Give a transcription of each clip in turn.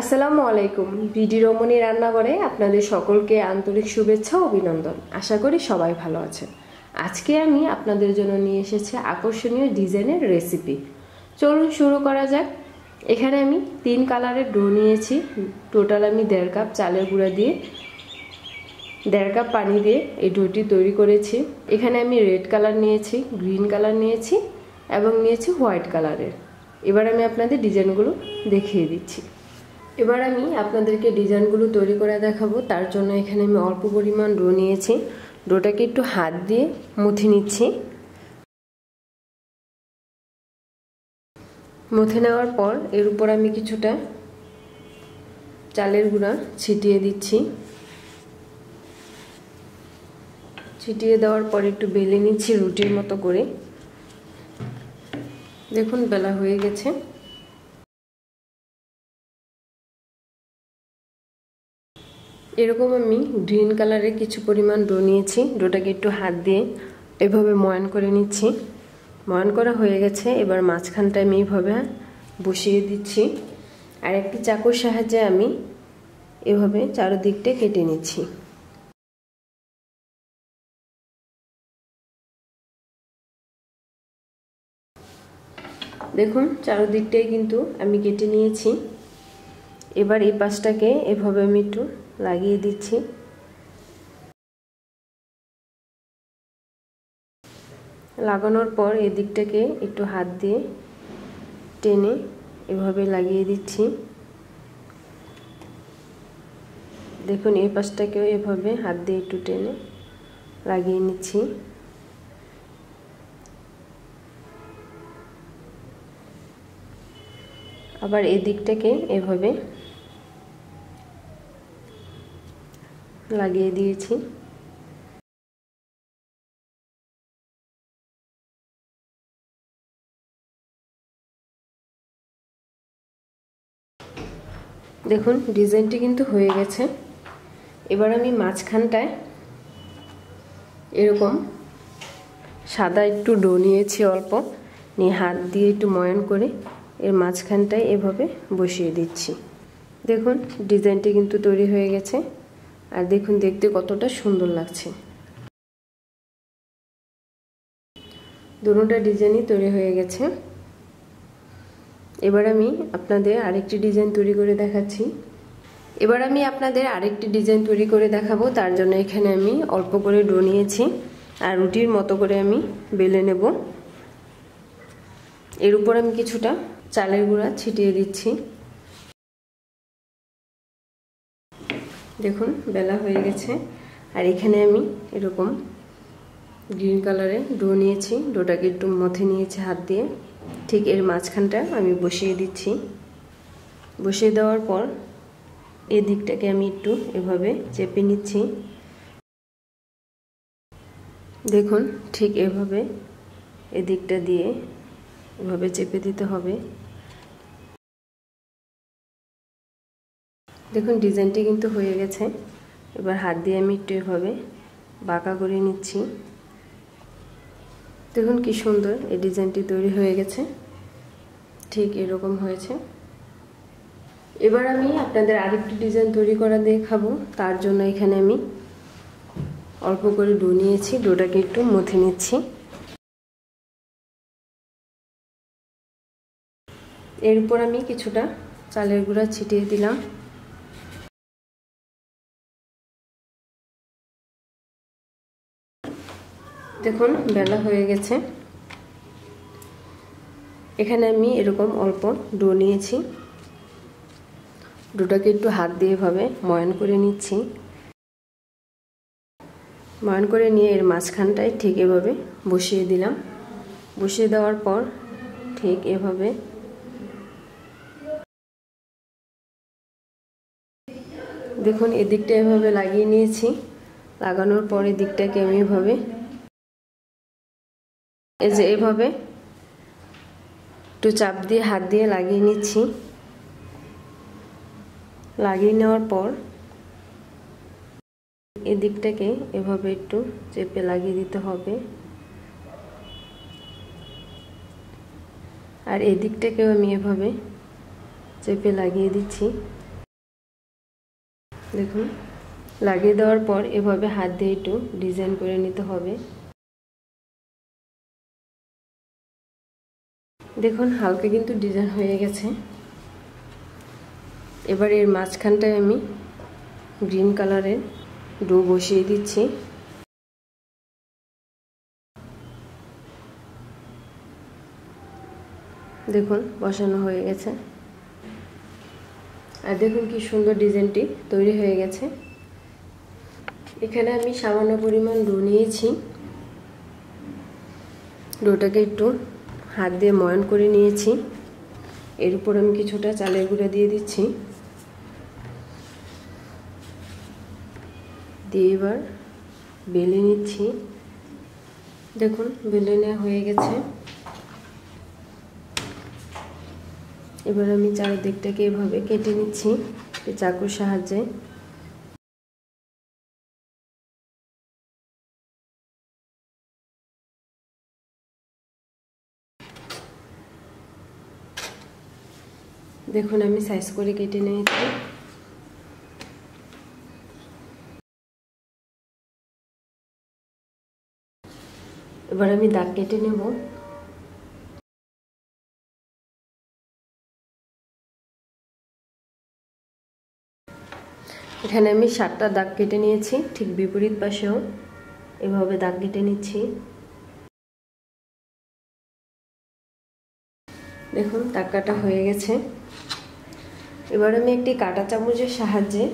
আসসালামু আলাইকুম। বিডি রমণী রান্নাঘরে আপনাদের সকলকে আন্তরিক শুভেচ্ছা ও অভিনন্দন। আশা করি সবাই ভালো আছেন। আজকে আমি আপনাদের জন্য নিয়ে এসেছি আকর্ষণীয় ডিজাইনের রেসিপি। চলুন শুরু করা যাক। এখানে আমি তিন কালারের ডো নিয়েছি। টোটাল আমি দেড় কাপ চালের গুঁড়া দিয়ে, দেড় কাপ পানি দিয়ে এই ডোটি তৈরি করেছি। এখানে আমি রেড কালার নিয়েছি, গ্রিন কালার নিয়েছি এবং নিয়েছি হোয়াইট কালারের। এবার আমি আপনাদের ডিজাইনগুলো দেখিয়ে দিচ্ছি। এবার আমি আপনাদেরকে ডিজাইনগুলো তৈরি করে দেখাবো। তার জন্য এখানে আমি অল্প পরিমাণ ডো নিয়েছি। ডোটাকে একটু হাত দিয়ে মুথে নিচ্ছি। মুথে নেওয়ার পর এর উপর আমি কিছুটা চালের গুঁড়া ছিটিয়ে দিচ্ছি। ছিটিয়ে দেওয়ার পর একটু বেলে নিচ্ছি রুটির মতো করে। দেখুন, বেলা হয়ে গেছে। এরকম আমি গ্রিন কালারের কিছু পরিমাণ ডো নিয়েছি। ডোটাকে একটু হাত দিয়ে এভাবে ময়ান করে নিচ্ছি। ময়ান করা হয়ে গেছে, এবার মাঝখানটা আমি এইভাবে বসিয়ে দিচ্ছি। আর একটি চাকুর সাহায্যে আমি এভাবে চারোদিকটা কেটে নিচ্ছি। দেখুন, চারোদিকটাই কিন্তু আমি কেটে নিয়েছি। এবার এই পাশটাকে এভাবে আমি একটু লাগিয়ে দিচ্ছি। লাগানোর পর এই দিকটাকে একটু হাত দিয়ে টেনে এভাবে লাগিয়ে দিচ্ছি। দেখুন, এই পাশটাকেও এভাবে হাত দিয়ে একটু টেনে লাগিয়ে নিচ্ছি। আবার এই দিকটাকে এভাবে লাগিয়ে দিয়েছি। দেখুন, ডিজাইনটি কিন্তু হয়ে গেছে। এবার আমি মাঝখানটায় এরকম সাদা একটু ডো নিয়েছি অল্প, নিয়ে হাত দিয়ে একটু ময়ন করে এর মাঝখানটায় এভাবে বসিয়ে দিচ্ছি। দেখুন, ডিজাইনটি কিন্তু তৈরি হয়ে গেছে। আর দেখুন, দেখতে কতটা সুন্দর লাগছে। দুটোটা ডিজাইনই তৈরি হয়ে গেছে। এবার আমি আপনাদের আরেকটি ডিজাইন তৈরি করে দেখাচ্ছি। এবার আমি আপনাদের আরেকটি ডিজাইন তৈরি করে দেখাবো। তার জন্য এখানে আমি অল্প করে ডো নিয়েছি। আর রুটির মতো করে আমি বেলে নেব। এর উপর আমি কিছুটা চালের গুঁড়া ছিটিয়ে দিচ্ছি। দেখুন, বেলা হয়ে গেছে। আর এখানে আমি এরকম গ্রিন কালারে ডো নিয়েছি। ডোটাকে একটু মথে নিয়েছি হাত দিয়ে। ঠিক এর মাঝখানটা আমি বসিয়ে দিচ্ছি। বসিয়ে দেওয়ার পর এই দিকটাকে আমি একটু এভাবে চেপে নিচ্ছি। দেখুন, ঠিক এভাবে এদিকটা দিয়ে এভাবে চেপে দিতে হবে। দেখুন, ডিজাইনটি কিন্তু হয়ে গেছে। এবার হাত দিয়ে আমি একটু এভাবে বাঁকা করে নিচ্ছি। দেখুন কি সুন্দর এই ডিজাইনটি তৈরি হয়ে গেছে। ঠিক এরকম হয়েছে। এবার আমি আপনাদের আরেকটি ডিজাইন তৈরি করা দেখাবো। তার জন্য এখানে আমি অল্প করে ডো নিয়েছি। ডোটাকে একটু মথে নিচ্ছি। এরপর আমি কিছুটা চালের গুঁড়া ছিটিয়ে দিলাম। দেখুন, বেলা হয়ে গেছে। এখানে আমি এরকম অল্প ডো নিয়েছি। ডোটাকে একটু হাত দিয়ে এভাবে ময়ন করে নিচ্ছি। ময়ন করে নিয়ে এর মাঝখানটায় ঠিক এভাবে বসিয়ে দিলাম। বসিয়ে দেওয়ার পর ঠিক এভাবে দেখুন, এদিকটা এভাবে লাগিয়ে নিয়েছি। লাগানোর পর এদিকটাকে আমি এভাবে এই যে এভাবে একটু চাপ দিয়ে হাত দিয়ে লাগিয়ে নিচ্ছি। লাগিয়ে নেওয়ার পর এদিকটাকে এভাবে একটু চেপে লাগিয়ে দিতে হবে। আর এদিকটাকেও আমি এভাবে চেপে লাগিয়ে দিচ্ছি। দেখুন, লাগিয়ে দেওয়ার পর এভাবে হাত দিয়ে একটু ডিজাইন করে নিতে হবে। দেখুন, হালকা কিন্তু ডিজাইন হয়ে গেছে। এবার এর মাঝখানটায় আমি গ্রিন কালারের ডো বসিয়ে দিচ্ছি। দেখুন, বসানো হয়ে গেছে। আর দেখুন কি সুন্দর ডিজাইনটি তৈরি হয়ে গেছে। এখানে আমি সামান্য পরিমাণ ডো নিয়েছি। ডোটাকে একটু হাত দিয়ে ময়ন করে নিয়েছি। এর উপর আমি কিছুটা চালের গুঁড়া দিয়ে দিচ্ছি। দিয়ে এবার বেলে নিচ্ছি। দেখুন, বেলে নেওয়া হয়ে গেছে। এবার আমি চারিদিকটাকে এভাবে কেটে নিচ্ছি। চাকুর সাহায্যে। দেখুন, আমি সাইজ করে কেটে নিয়েছি। এবার আমি দাগ কেটে নেব। এখানে আমি সাতটা দাগ কেটে নিয়েছি, ঠিক বিপরীত পাশেও। এভাবে দাগ কেটে নিচ্ছি। দেখুন, দাগ কাটা হয়ে গেছে। এবার আমি একটি কাটা চামচের সাহায্যে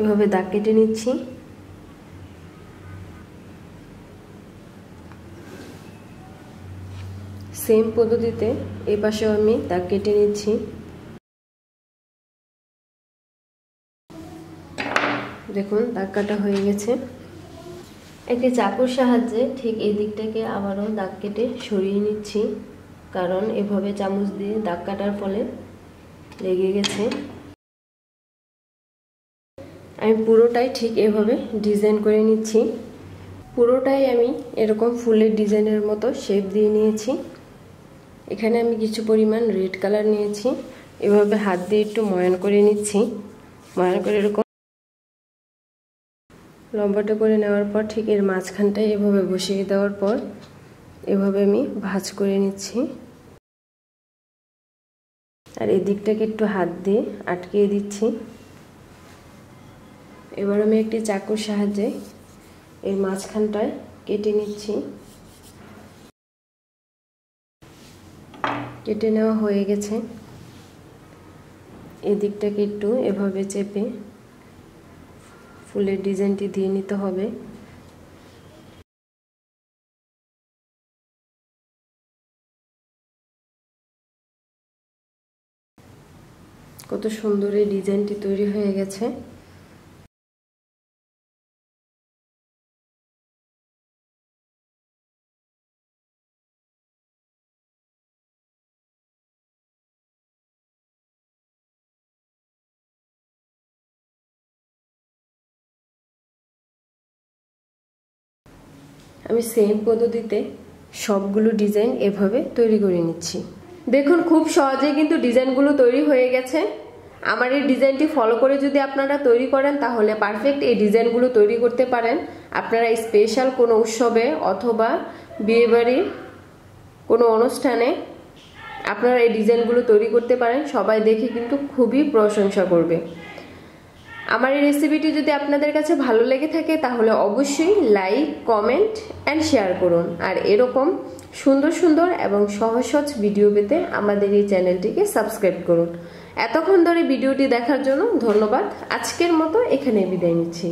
এভাবে দাগ কেটে নিচ্ছি। সেম পদ্ধতিতে এই পাশেও আমি দাগ কেটে নিচ্ছি। দেখুন, দাগ কাটা হয়ে গেছে। একটি চাকুর সাহায্যে ঠিক এই দিকটাকে আবারও দাগ কেটে সরিয়ে নিচ্ছি, কারণ এভাবে চামচ দিয়ে দাগ কাটার ফলে লেগে গেছে। আমি পুরোটাই ঠিক এভাবে ডিজাইন করে নিচ্ছি। পুরোটাই আমি এরকম ফুলের ডিজাইনের মতো শেপ দিয়ে নিয়েছি। এখানে আমি কিছু পরিমাণ রেড কালার নিয়েছি। এভাবে হাত দিয়ে একটু ময়ান করে নিচ্ছি। ময়ান করে এরকম লম্বাটা করে নেওয়ার পর ঠিক এর মাঝখানটায় এভাবে বসিয়ে দেওয়ার পর এভাবে আমি ভাজ করে নিচ্ছি। আর এই দিকটাকে একটু হাত দিয়ে আটকিয়ে দিচ্ছি। এবার আমি একটি চাকুর সাহায্যে এর মাঝখানটায় কেটে নিচ্ছি। কেটে নেওয়া হয়ে গেছে। এদিকটাকে একটু এভাবে চেপে ফুলের ডিজাইনটি দিয়ে নিতে হবে। কত সুন্দর এই ডিজাইনটি তৈরি হয়ে গেছে। আমি সেম পদ্ধতিতে সবগুলো ডিজাইন এভাবে তৈরি করে নিচ্ছি। দেখুন, খুব সহজে কিন্তু ডিজাইনগুলো তৈরি হয়ে গেছে। আমার এই ডিজাইনটি ফলো করে যদি আপনারা তৈরি করেন, তাহলে পারফেক্ট এই ডিজাইনগুলো তৈরি করতে পারেন। আপনারা স্পেশাল কোনো উৎসবে অথবা বিয়েবাড়ির কোনো অনুষ্ঠানে আপনারা এই ডিজাইনগুলো তৈরি করতে পারেন, সবাই দেখে কিন্তু খুবই প্রশংসা করবে। আমার এই রেসিপিটি যদি আপনাদের কাছে ভালো লেগে থাকে, তাহলে অবশ্যই লাইক কমেন্ট অ্যান্ড শেয়ার করুন। আর এরকম সুন্দর সুন্দর এবং সহজ ভিডিও পেতে আমাদের এই চ্যানেলটিকে সাবস্ক্রাইব করুন। এতক্ষণ ধরে ভিডিওটি দেখার জন্য ধন্যবাদ। আজকের মতো এখানে বিদায় নিচ্ছি।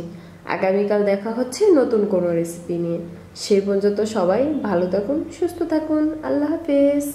আগামীকাল দেখা হচ্ছে নতুন কোনো রেসিপি নিয়ে। সেই পর্যন্ত সবাই ভালো থাকুন, সুস্থ থাকুন। আল্লাহ হাফেজ।